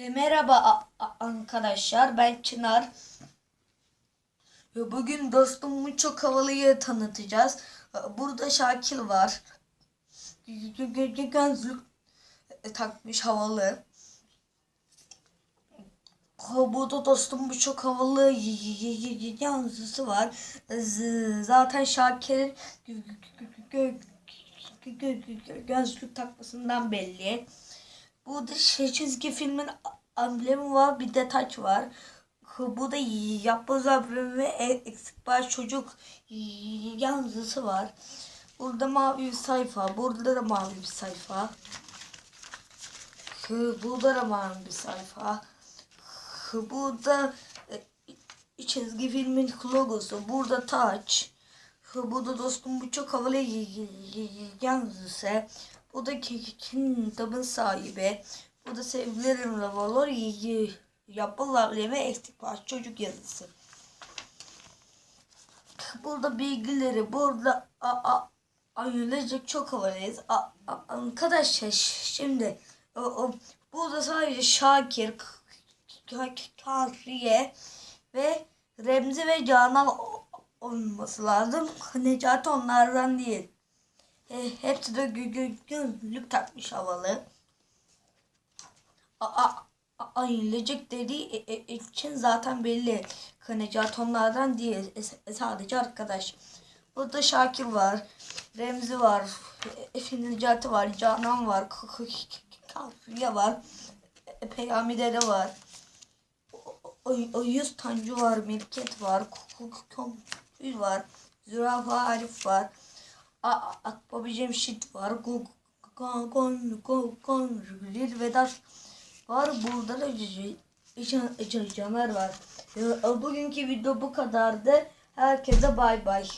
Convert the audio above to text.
E, Merhaba arkadaşlar ben Çınar. E, Bugün dostumu çok havalıyı tanıtacağız. E, Burada Şakil var. Gö- gö- gö- Gözlük e, takmış havalı. Ha, Burada dostum bu çok havalı yansısı var. Zaten Şakir'in gö- gö- gö- gö- gö- gö- gözlük takmasından belli. Burada şey çizgi filmin amblemi var, bir de taç var. Bu da yapboz amblemi eksik baş çocuk yazısı var. Burada mavi bir sayfa, burada da mavi bir sayfa. Burada da mavi bir sayfa. Burada e, çizgi filmin logosu, burada taç. Burada dostum bu çok havalı yazısı. Bu da ki- kitabın sahibi. Bu da sevgilerim Ravalor yapılar ve eksik var çocuk yazısı. Burada bilgileri, burada a, a, ailecek çok havalıyız. A, a, arkadaşlar şimdi o, o, burada sadece Şakir, Kahriye ve Remzi ve Canan olması lazım. Necati onlardan değil. E, hepsi de gö gö gözlük takmış havalı. A, a, a- ailecek dediği e- e- için zaten belli. Necati onlardan değil. E, sadece arkadaş. Burada Şakir var. Remzi var. E, Efe Necati var. Canan var. Kafiye var. E, Peyami Dede var. O, o yüz Tancu var, Mirket var, Kompül var, Zürafa Arif var, Akbaba Cemşit var, Gon Gon Gon Lil Vedat var. Burada da Caner var. Bugünkü video bu kadardı. Herkese bay bay.